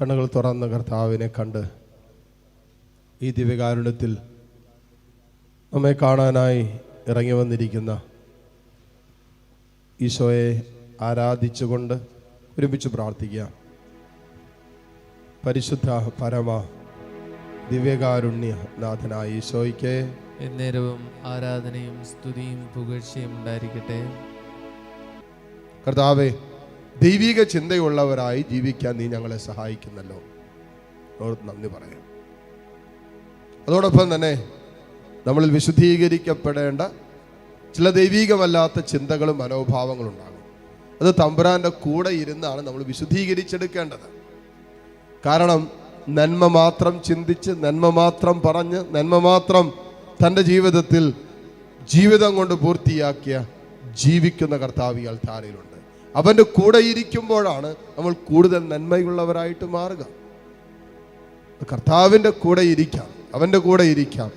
കണ്ണുകൾ തുറന്ന കർത്താവിനെ കണ്ട് ഈ ദിവ്യകാരുണ്യത്തിൽ നമ്മെ കാണാനായി ഇറങ്ങി വന്നിരിക്കുന്ന ഈശോയെ ആരാധിച്ചുകൊണ്ട് ഒരുമിച്ച് പ്രാർത്ഥിക്കുക. പരിശുദ്ധ പരമ ദിവ്യകാരുണ്യ നാഥനായ ഈശോയ്ക്ക് എന്നേരവും ആരാധനയും സ്തുതിയും പുകഴ്ചയും ഉണ്ടായിരിക്കട്ടെ. കർത്താവെ ദൈവിക ചിന്തയുള്ളവരായി ജീവിക്കാൻ നീ ഞങ്ങളെ സഹായിക്കുന്നല്ലോ. നന്ദി പറയാം. അതോടൊപ്പം തന്നെ നമ്മളിൽ വിശുദ്ധീകരിക്കപ്പെടേണ്ട ചില ദൈവികമല്ലാത്ത ചിന്തകളും മനോഭാവങ്ങളും ഉണ്ടാകും. അത് തമ്പുരാന്റെ കൂടെ ഇരുന്നാണ് നമ്മൾ വിശുദ്ധീകരിച്ചെടുക്കേണ്ടത്. കാരണം നന്മ മാത്രം ചിന്തിച്ച് നന്മ മാത്രം പറഞ്ഞ് നന്മ മാത്രം തന്റെ ജീവിതത്തിൽ ജീവിതം കൊണ്ട് പൂർത്തിയാക്കിയ ജീവിക്കുന്ന കർത്താവിയാൽ ഈ അൾത്താരയിലുണ്ട് അവന്റെ കൂടെ ഇരിക്കുമ്പോഴാണ് നമ്മൾ കൂടുതൽ നന്മയുള്ളവരായിട്ട് മാറുക. കർത്താവിന്റെ കൂടെ ഇരിക്കാം അവന്റെ കൂടെ ഇരിക്കാം.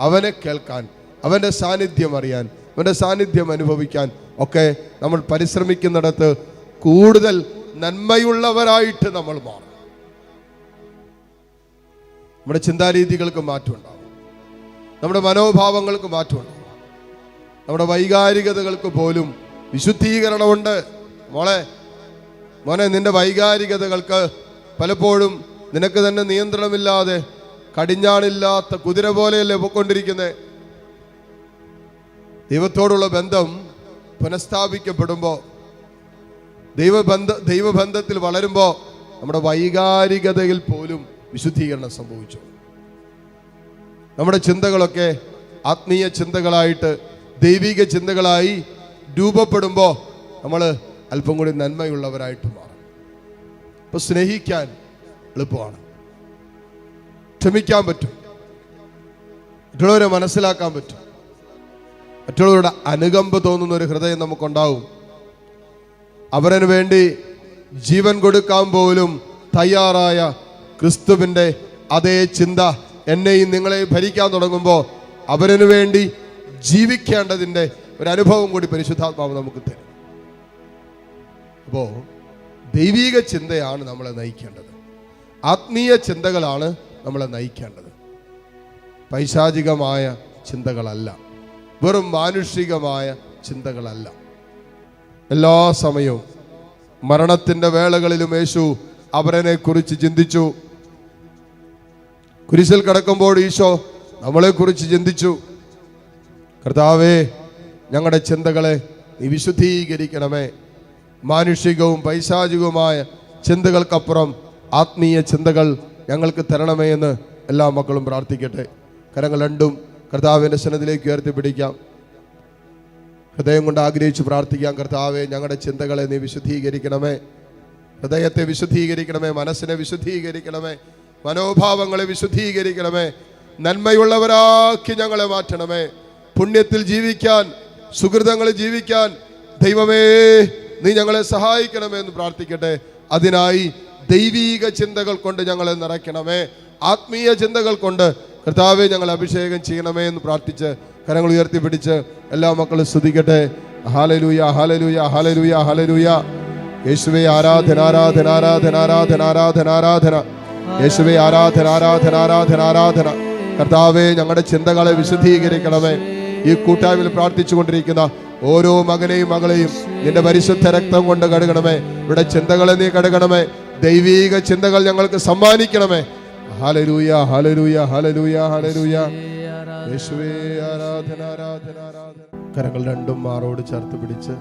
അവനെ കേൾക്കാൻ അവന്റെ സാന്നിധ്യം അറിയാൻ അവന്റെ സാന്നിധ്യം അനുഭവിക്കാൻ ഒക്കെ നമ്മൾ പരിശ്രമിക്കുന്നിടത്ത് കൂടുതൽ നന്മയുള്ളവരായിട്ട് നമ്മൾ മാറും. നമ്മുടെ ചിന്താരീതികൾക്ക് മാറ്റമുണ്ടാവും നമ്മുടെ മനോഭാവങ്ങൾക്ക് മാറ്റമുണ്ടാവും നമ്മുടെ വൈകാരികതകൾക്ക് പോലും വിശുദ്ധീകരണമുണ്ട്. മോളെ മോനെ നിന്റെ വൈകാരികതകൾക്ക് പലപ്പോഴും നിനക്ക് തന്നെ നിയന്ത്രണമില്ലാതെ കടിഞ്ഞാണില്ലാത്ത കുതിര പോലെയല്ലേ പൊക്കൊണ്ടിരിക്കുന്നത് ദൈവത്തോടുള്ള ബന്ധം പുനഃസ്ഥാപിക്കപ്പെടുമ്പോൾ ദൈവബന്ധ ദൈവബന്ധത്തിൽ വളരുമ്പോൾ നമ്മുടെ വൈകാരികതയിൽ പോലും വിശുദ്ധീകരണം സംഭവിച്ചു. നമ്മുടെ ചിന്തകളൊക്കെ ആത്മീയ ചിന്തകളായിട്ട് ദൈവിക ചിന്തകളായി രൂപപ്പെടുമ്പോൾ നമ്മൾ അല്പം കൂടി നന്മയുള്ളവരായിട്ട് മാറും. ഇപ്പൊ സ്നേഹിക്കാൻ എളുപ്പമാണ്. ക്ഷമിക്കാൻ പറ്റും. മറ്റുള്ളവരെ മനസ്സിലാക്കാൻ പറ്റും. മറ്റുള്ളവരുടെ അനുകമ്പ തോന്നുന്ന ഒരു ഹൃദയം നമുക്കുണ്ടാവും. അവരന് വേണ്ടി ജീവൻ കൊടുക്കാൻ പോലും തയ്യാറായ ക്രിസ്തുവിന്റെ അതേ ചിന്ത എന്നെയും നിങ്ങളെ ഭരിക്കാൻ തുടങ്ങുമ്പോൾ അവരനു വേണ്ടി ജീവിക്കേണ്ടതിന്റെ ഒരു അനുഭവം കൂടി പരിശുദ്ധാത്മാവ് നമുക്ക് തരും. അപ്പോൾ ദൈവിക ചിന്തയാണ് നമ്മളെ നയിക്കേണ്ടത്. ആത്മീയ ചിന്തകളാണ് നമ്മളെ നയിക്കേണ്ടത്. പൈശാചികമായ ചിന്തകളല്ല. വെറും മാനുഷികമായ ചിന്തകളല്ല. എല്ലാ സമയവും മരണത്തിന്റെ വേളകളിലും യേശു അവരനെ കുറിച്ച് ചിന്തിച്ചു. കുരിശിൽ കിടക്കുമ്പോൾ ഈശോ നമ്മളെക്കുറിച്ച് ചിന്തിച്ചു. കർത്താവേ ഞങ്ങളുടെ ചിന്തകളെ നീ വിശുദ്ധീകരിക്കണമേ. മാനുഷികവും പൈശാചികവുമായ ചിന്തകൾക്കപ്പുറം ആത്മീയ ചിന്തകൾ ഞങ്ങൾക്ക് തരണമേ എന്ന് എല്ലാ മക്കളും പ്രാർത്ഥിക്കട്ടെ. കരങ്ങൾ രണ്ടും കർത്താവിന്റെ സന്നദ്ധിലേക്ക് ഉയർത്തിപ്പിടിക്കാം. ഹൃദയം കൊണ്ട് ആഗ്രഹിച്ച് പ്രാർത്ഥിക്കാം കർത്താവെ ഞങ്ങളുടെ ചിന്തകളെ നീ വിശുദ്ധീകരിക്കണമേ. ഹൃദയത്തെ വിശുദ്ധീകരിക്കണമേ മനസ്സിനെ വിശുദ്ധീകരിക്കണമേ മനോഭാവങ്ങളെ വിശുദ്ധീകരിക്കണമേ. നന്മയുള്ളവരാക്കി ഞങ്ങളെ മാറ്റണമേ. പുണ്യത്തിൽ ജീവിക്കാൻ സുഹൃതങ്ങളിൽ ജീവിക്കാൻ ദൈവമേ നീ ഞങ്ങളെ സഹായിക്കണമേ എന്ന് പ്രാർത്ഥിക്കട്ടെ. അതിനായി ദൈവീക ചിന്തകൾ കൊണ്ട് ഞങ്ങളെ നിറയ്ക്കണമേ. ആത്മീയ ചിന്തകൾ കൊണ്ട് കർത്താവെ ഞങ്ങൾ അഭിഷേകം ചെയ്യണമേ എന്ന് പ്രാർത്ഥിച്ച് കരങ്ങൾ ഉയർത്തിപ്പിടിച്ച് എല്ലാ മക്കളും സ്തുതിക്കട്ടെ. ഹാലലൂയ ഹാലലൂയ ഹാലലൂയ ഹാലലൂയ യേശുവെ ആരാധന ആരാധന ആരാധന ആരാധന ആരാധന ആരാധന. യേശുവെ ആരാധന ആരാധന ആരാധന ആരാധന. കർത്താവെ ഞങ്ങളുടെ ചിന്തകളെ വിശുദ്ധീകരിക്കണമേ. ഈ കൂട്ടായ്മയിൽ പ്രാർത്ഥിച്ചുകൊണ്ടിരിക്കുന്ന ഓരോ മകനെയും മകളെയും നിന്റെ പരിശുദ്ധ രക്തം കൊണ്ട് കഴുകണമേ. ഇവിടെ ചിന്തകളെ നീ കഴുകണമേ. ദൈവീക ചിന്തകൾ ഞങ്ങൾക്ക് സമ്മാനിക്കണമേ. ഹലരൂയ ഹലരൂയ ഹലരൂയ ഹലരൂയ യേശുവേ ആരാധന ആരാധന ആരാധന. കരങ്ങൾ രണ്ടും മാറോട് ചേർത്ത് പിടിച്ച്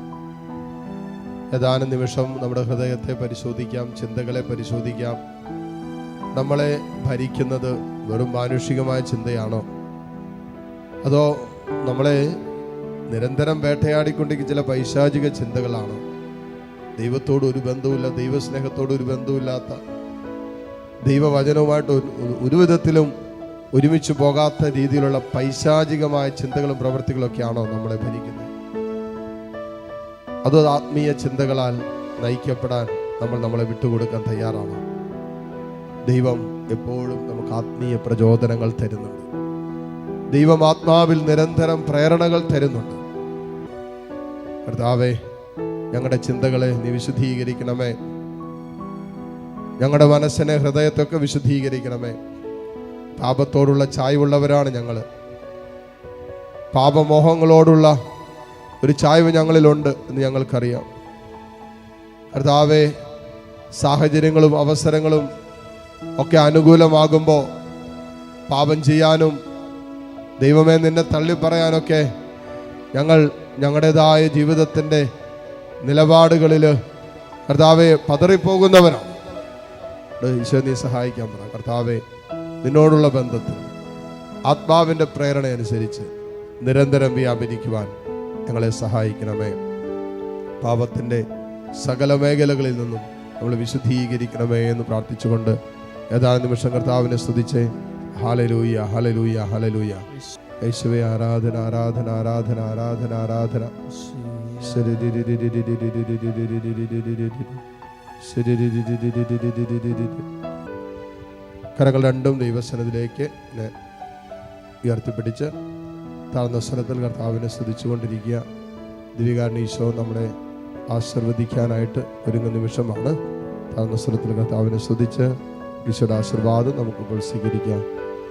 ഏതാനും നിമിഷം നമ്മുടെ ഹൃദയത്തെ പരിശോധിക്കാം ചിന്തകളെ പരിശോധിക്കാം. നമ്മളെ ഭരിക്കുന്നത് വെറും മാനുഷികമായ ചിന്തയാണോ? അതോ നമ്മളെ നിരന്തരം വേട്ടയാടിക്കൊണ്ടിരിക്കുന്ന ചില പൈശാചിക ചിന്തകളാണ്. ദൈവത്തോട് ഒരു ബന്ധവുമില്ല ദൈവസ്നേഹത്തോട് ഒരു ബന്ധവുമില്ലാത്ത ദൈവവചനവുമായിട്ട് ഒരു- വിധത്തിലും ഒരുമിച്ച് പോകാത്ത രീതിയിലുള്ള പൈശാചികമായ ചിന്തകളും പ്രവൃത്തികളൊക്കെയാണോ നമ്മളെ ഭരിക്കുന്നത്? അതോ ആത്മീയ ചിന്തകളാൽ നയിക്കപ്പെടാൻ നമ്മൾ നമ്മളെ വിട്ടുകൊടുക്കാൻ തയ്യാറാണോ. ദൈവം എപ്പോഴും നമുക്ക് ആത്മീയ പ്രചോദനങ്ങൾ തരുന്നുണ്ട്. ദൈവം ആത്മാവിൽ നിരന്തരം പ്രേരണകൾ തരുന്നുണ്ട്. കർത്താവേ ഞങ്ങളുടെ ചിന്തകളെ നീ വിശുദ്ധീകരിക്കണമേ. ഞങ്ങളുടെ മനസ്സിനെ ഹൃദയത്തൊക്കെ വിശുദ്ധീകരിക്കണമേ. പാപത്തോടുള്ള ചായ്വുള്ളവരാണ് ഞങ്ങൾ പാപമോഹങ്ങളോടുള്ള ഒരു ചായ്വ് ഞങ്ങളിലുണ്ട് എന്ന് ഞങ്ങൾക്കറിയാം. കർത്താവെ സാഹചര്യങ്ങളും അവസരങ്ങളും ഒക്കെ അനുകൂലമാകുമ്പോൾ പാപം ചെയ്യാനും ദൈവമേ നിന്നെ തള്ളി പറയാനൊക്കെ ഞങ്ങൾ ഞങ്ങളുടേതായ ജീവിതത്തിന്റെ നിലപാടുകളിൽ കർത്താവെ പതറിപ്പോകുന്നവരാണ് ഇത് ഈശോ നീ സഹായിക്കാൻ പറ. കർത്താവെ നിന്നോടുള്ള ബന്ധത്തിൽ ആത്മാവിന്റെ പ്രേരണ അനുസരിച്ച് നിരന്തരം വ്യാപരിക്കുവാൻ ഞങ്ങളെ സഹായിക്കണമേ. പാപത്തിന്റെ സകല മേഖലകളിൽ നിന്നും നമ്മൾ വിശുദ്ധീകരിക്കണമേ എന്ന് പ്രാർത്ഥിച്ചുകൊണ്ട് ഏതാനും നിമിഷം കർത്താവിനെ സ്തുതിച്ച് ഹാലലൂയ ഹാലലൂയ ഹാലലൂയ യേശുവേ ആരാധന ആരാധന ആരാധന ആരാധന ആരാധന. കരകൾ രണ്ടും ദൈവസനത്തിലേക്ക് ഉയർത്തിപ്പിടിച്ച് താഴ്ന്ന സ്ഥലത്തിൽ കർത്താവിനെ സ്തുതിച്ചുകൊണ്ടിരിക്കുക. ദിവികാരൻ ഈശോ നമ്മളെ ആശീർവദിക്കാനായിട്ട് ഒരുങ്ങുന്ന നിമിഷമാണ്. താഴ്ന്ന സ്ഥലത്തിൽ കർത്താവിനെ സ്തുതിച്ച് ഈശോയുടെ ആശീർവാദം നമുക്കിപ്പോൾ സ്വീകരിക്കാം.